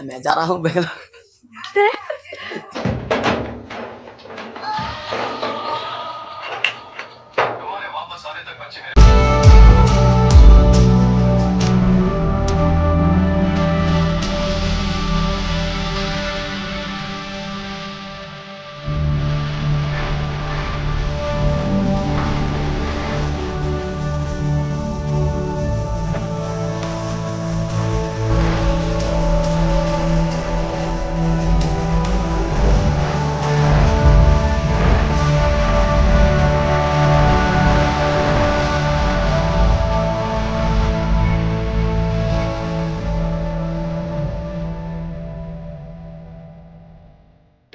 मैं जा रहा हूँ Bangalore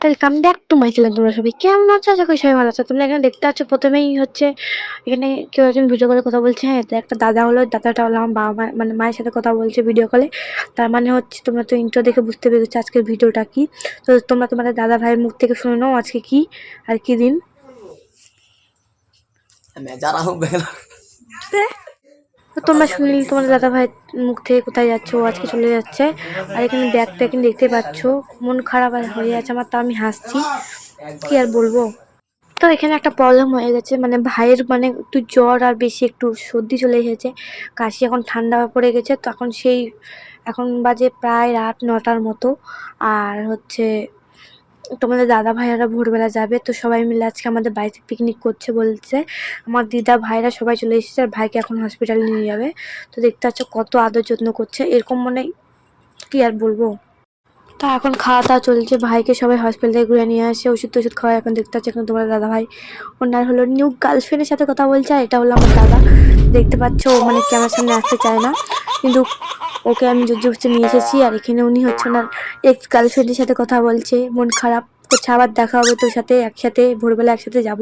welcome back to my channel তোমরা সবাই কেমন আছো? আশা করি সবাই ভালো আছো। তোমরা এখানে দেখতে পাচ্ছ প্রথমেই হচ্ছে এখানে কেউ একজন ভিডিও কলে কথা বলছে। হ্যাঁ তো একটা দাদা হলো দাদাটা হলো আমার বাবা মা- মানে মায়ের সাথে কথা বলছে ভিডিও কলে তার মানে হচ্ছে তোমরা তো ইন্ট্রো দেখে বুঝতে পেরেছ আজকের ভিডিওটা কি। তো তোমরা তোমাদের দাদা ভাইয়ের মুখ থেকে শুনে নাও আজকে কি আর কি দিন। তো তোমরা শুনলে, তোমার দাদা ভাইয়ের মুখ থেকে কোথায় যাচ্ছে? ও আজকে চলে যাচ্ছে। আর এখানে ব্যাগটা এখানে দেখতে পাচ্ছ। মন খারাপ হয়ে আছে আমার তো আমি হাসছি। কি আর বলব? তো এখানে একটা প্রবলেম হয়ে গেছে। মানে ভাইয়ের মানে একটু জ্বর আর বেশি একটু সর্দি চলে এসেছে। কাশি এখন ঠান্ডা পড়ে গেছে। তো এখন সেই, এখন বাজে প্রায় রাত নটার মতো। আর হচ্ছে তোমাদের দাদা ভাইয়েরা ভোরবেলা যাবে, তো সবাই মিলে আজকে আমাদের বাড়িতে পিকনিক করছে বলছে। আমার দিদা ভাইরা সবাই চলে এসেছে আর ভাইকে এখন হসপিটালে নিয়ে যাবে। তো দেখতে পাচ্ছ কত আদর যত্ন করছে, এরকম মানে কি আর বলব? তা এখন খাওয়া দাওয়া চলছে। ভাইকে সবাই হসপিটাল থেকে ঘুরে নিয়ে আসে ওষুধ টষুধ খাওয়া এখন দেখতে পাচ্ছে এখন তোমার দাদা ভাই। ওনার হলো নিউ গার্লফ্রেন্ডের সাথে কথা বলছে, আর এটা হলো আমার দাদা। দেখতে পাচ্ছ ও মানে ক্যামেরার সামনে আসতে চায় না। কিন্তু ওকে আমি জবরদস্তি নিয়ে এসেছি, আর এখানে উনি হচ্ছে ওনার এক্স গার্লফ্রেন্ডের সাথে কথা বলছে। মন খারাপ। করছে আবার দেখা হবে তোর সাথে একসাথে ভোরবেলা একসাথে যাব।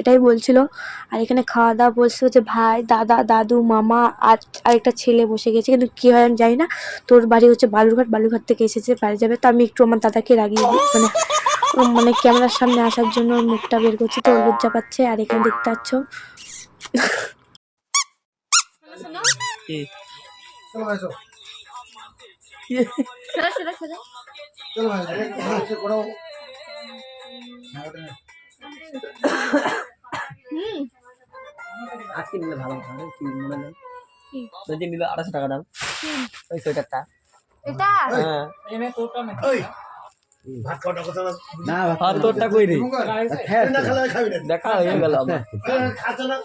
এটাই বলছিল। আর এখানে খাওয়া দাওয়া বলছে যে ভাই দাদা দাদু মামা আর আরেকটা ছেলে বসে গেছে। কিন্তু কী হয় আমি জানি না। তোর বাড়ি হচ্ছে বালুরঘাট বালুরঘাট থেকে এসেছে বাড়ি যাবে। তো আমি একটু আমার দাদাকে রাগিয়ে দিই। মানে মানে ক্যামেরার সামনে আসার জন্য ওর মুখটা বের করছি। তো ওর লজ্জা পাচ্ছে আর এখানে দেখতে পাচ্ছ। চলো ভাই চলো চলো আজকে নিলে ভালো হতো কি মনে নেই? যদি নিলে আড়াইশো টাকা দাম। ওই সোয়েটারটা। হ্যাঁ। ওই, ভাত খাওয়াটা কথা না। আর তোরটা কই রে? না। খেলে খাবি না। দেখা হয়ে গেল আমার। হ্যাঁ, খাচ্ছ না?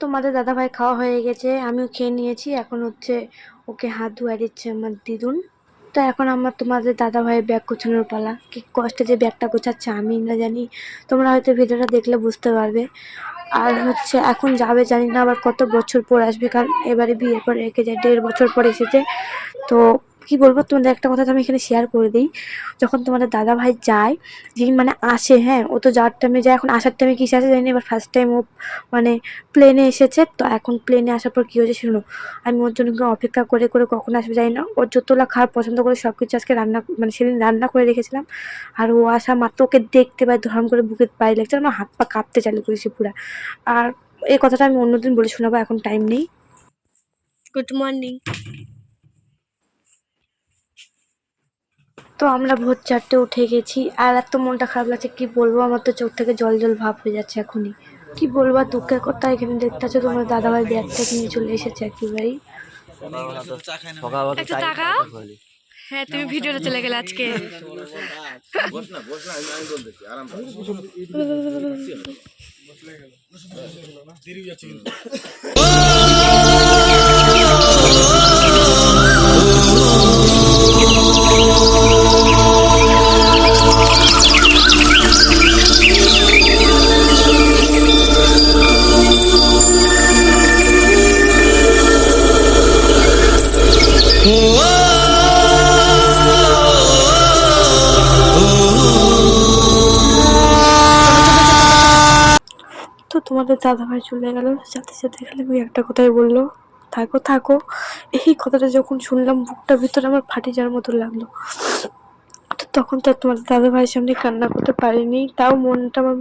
তোমাদের দাদা ভাই খাওয়া হয়ে গেছে আমিও খেয়ে নিয়েছি। এখন হচ্ছে ওকে হাত ধুয়ে দিচ্ছে আমার দিদুন। তো এখন আমার তোমাদের দাদা ভাইয়ের ব্যাগ গোছানোর পালা। কি কষ্টে যে ব্যাগটা গোছাচ্ছে আমি না জানি। তোমরা হয়তো ভিডিওটা দেখলে বুঝতে পারবে। আর হচ্ছে এখন যাবে জানি না আবার কত বছর পর আসবে, কারণ এবারে বিয়ের পর রেখে যায়, দেড় বছর পর এসেছে। তো কি বলব? তোমাদের একটা কথা তো আমি এখানে শেয়ার করে দিই। যখন তোমাদের দাদা ভাই যায়, যেদিন মানে আসে হ্যাঁ ও তো যাওয়ার টাইমে যায়, এখন আসার টাইমে কিসে আসে জানি এবার ফার্স্ট টাইম ও মানে প্লেনে এসেছে। তো এখন প্লেনে আসার পর কী হয়েছে শুনো? আমি ওর জন্য অপেক্ষা করে করে কখন আসবে জানি না ওর যতলা খাওয়ার পছন্দ করে সব কিছু আজকে রান্না মানে সেদিন রান্না করে রেখেছিলাম। আর ও আসা মাত্র ওকে দেখতে পাই ধরাম করে বুকে পাই লাগছে আমার হাত পা কাঁপতে চালু করেছি পুরা। আর এই কথাটা আমি অন্যদিন বলে শোনাবো, এখন টাইম নেই। গুড মর্নিং তো আমরা ভোর চারটে উঠে গেছি আর এত মনটা খারাপ লাগছে কি বলব? আমার তো চোখ থেকে জল জল ভাব হয়ে যাচ্ছে এখনই। কি বলব? আর দুঃখের কথা এখানে দেখতে পাচ্ছ তোমার দাদাভাই ব্যাগটা নিয়ে চলে এসেছে একেবারেই। হ্যাঁ তুমি ভিডিওটা চলে গেলে আজকে। তো তোমাদের দাদাভাই চলে গেল। সাথে সাথে খালি ওই একটা কথাই বলল, থাকো থাকো। এই কথাটা যখন শুনলাম বুকটার ভিতরে আমার ফাটে যাওয়ার মতো লাগল। তো তখন তো তোমাদের দাদা ভাইয়ের সামনে কান্না করতে পারিনি, তাও মনটা আমার